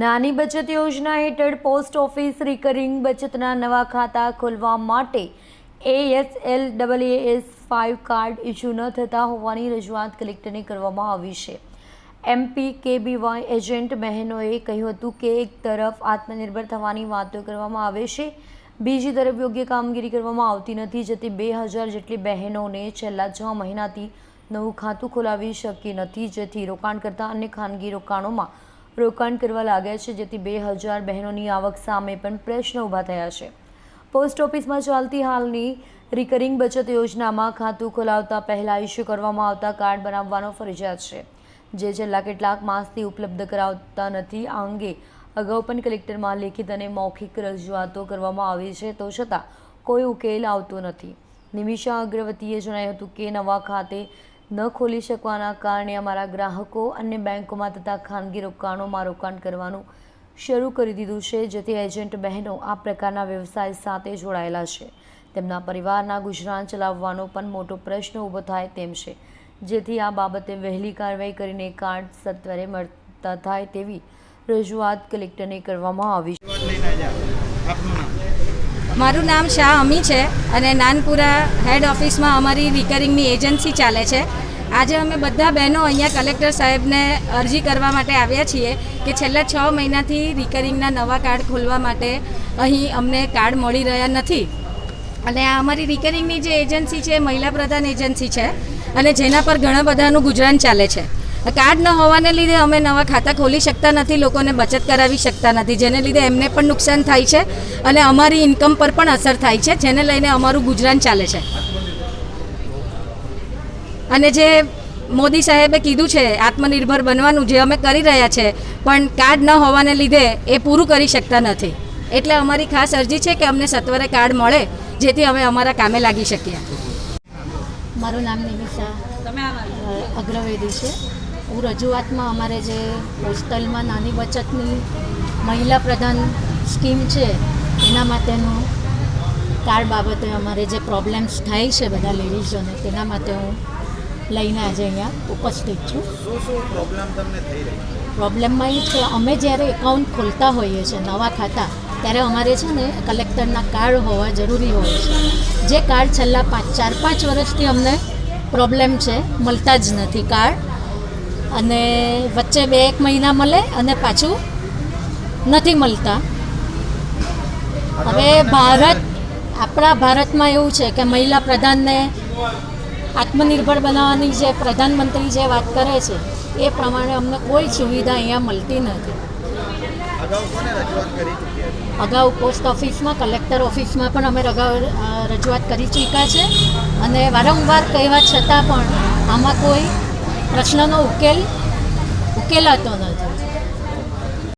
નાની બચત યોજના હેઠળ પોસ્ટ ઓફિસ રિકરિંગ બચતના નવા ખાતા ખોલવા માટે એએસએલ એસ ફાઇવ કાર્ડ ઇસ્યુ ન થતા હોવાની રજૂઆત કલેક્ટરને કરવામાં આવી છે. એમપી કેબીવાય એજન્ટ બહેનોએ કહ્યું હતું કે એક તરફ આત્મનિર્ભર થવાની વાતો કરવામાં આવે છે, બીજી તરફ યોગ્ય કામગીરી કરવામાં આવતી નથી, જેથી બે હજાર જેટલી બહેનોને છેલ્લા છ મહિનાથી નવું ખાતું ખોલાવી શકી નથી, જેથી રોકાણ કરતા અન્ય ખાનગી રોકાણોમાં રોકાણ કરવા લાગ્યા છે, જેથી બે હજાર બહેનોની આવક સામે પણ પ્રશ્ન ઊભા થયા છે. પોસ્ટ ઓફિસમાં ચાલતી હાલની રિકરિંગ બચત યોજનામાં ખાતું ખોલાવતા પહેલાં ઇસ્યુ કરવામાં આવતા કાર્ડ બનાવવાનો ફરજિયાત છે. જે છેલ્લા કેટલાક માસથી ઉપલબ્ધ કરાવતા નથી, આ અંગે અગાઉ પણ કલેક્ટરમાં લેખિત અને મૌખિક રજૂઆતો કરવામાં આવી છે, તો છતાં કોઈ ઉકેલ આવતો નથી. નિમિષા અગ્રવતીએ જણાવ્યું હતું કે નવા ખાતે ન ખોલી શકવાના કારણે અમારા ગ્રાહકો અન્ય બેંકોમાં તથા ખાનગી રોકાણોમાં રોકાણ કરવાનું શરૂ કરી દીધું છે, જેથી એજન્ટ બહેનો આ પ્રકારના વ્યવસાય સાથે જોડાયેલા છે. તેમના પરિવારના ગુજરાન ચલાવવાનો પણ મોટો પ્રશ્ન ઊભો થાય તેમ છે, જેથી આ બાબતે વહેલી કાર્યવાહી કરીને કાર્ડ સત્વરે મળતા થાય તેવી રજૂઆત કલેક્ટરને કરવામાં આવી છે લઈને આવ્યા આપનું નામ મારું નામ શાહ અમી છે અને નાનપુરા હેડ ઓફિસમાં અમારી રિકરિંગની એજન્સી ચાલે છે. આજે અમે બધા બહેનો અહીંયા કલેક્ટર સાહેબને અરજી કરવા માટે આવ્યા છીએ કે છેલ્લા છ મહિનાથી રિકરિંગના નવા કાર્ડ ખોલવા માટે અહીં અમને કાર્ડ મળી રહ્યા નથી. અને આ અમારી રિકરિંગની જે એજન્સી છે, મહિલા પ્રધાન એજન્સી છે અને જેના પર ઘણા બધાનું ગુજરાન ચાલે છે. કાર્ડ ન હોવાને લીધે અમે નવા ખાતા ખોલી શકતા નથી, લોકોને બચત કરાવી શકતા નથી, જેને લીધે એમને પણ નુકસાન થાય છે અને અમારી ઇન્કમ પર પણ અસર થાય છે, જેને લઈને અમારું ગુજરાન ચાલે છે. અને જે મોદી સાહેબે કીધું છે, આત્મનિર્ભર બનવાનું જે અમે કરી રહ્યા છે, પણ કાર્ડ ન હોવાને લીધે એ પૂરું કરી શકતા નથી. એટલે અમારી ખાસ અરજી છે કે અમને સત્વરે કાર્ડ મળે, જેથી અમે અમારા કામે લાગી શકીએ. મારું નામ નિમિષા અગ્રવેદી છે. હું રજૂઆતમાં અમારે જે હોસ્ટેલમાં નાની બચતની મહિલા પ્રધાન સ્કીમ છે એના માટેનું કાર્ડ બાબતે અમારે જે પ્રોબ્લેમ્સ થાય છે બધા લેડીઝોને તેના માટે હું લઈને આજે અહીંયા ઉપસ્થિત છું. શું શું પ્રોબ્લેમ તમને થઈ રહી પ્રોબ્લેમમાં એ છે અમે જ્યારે એકાઉન્ટ ખોલતા હોઈએ છીએ નવા ખાતા ત્યારે અમારે છે ને કલેક્ટરના કાર્ડ હોવા જરૂરી હોય છે. જે કાર્ડ છેલ્લા પાંચ ચાર પાંચ વર્ષથી અમને પ્રોબ્લેમ છે મળતા જ નથી કાર્ડ. અને વચ્ચે બે એક મહિના મળે અને પાછું નથી મળતા. હવે ભારત, આપણા ભારતમાં એવું છે કે મહિલા પ્રધાનને આત્મનિર્ભર બનાવવાની જે પ્રધાનમંત્રી જે વાત કરે છે, એ પ્રમાણે અમને કોઈ સુવિધા અહીંયા મળતી નથી. અગાઉ પોસ્ટ ઓફિસમાં, કલેક્ટર ઓફિસમાં પણ અમે રજૂઆત કરી ચૂક્યા છે. અને વારંવાર કહેવા છતાં પણ આમાં કોઈ પ્રશ્નનો ઉકેલ ઉકેલાતો નથી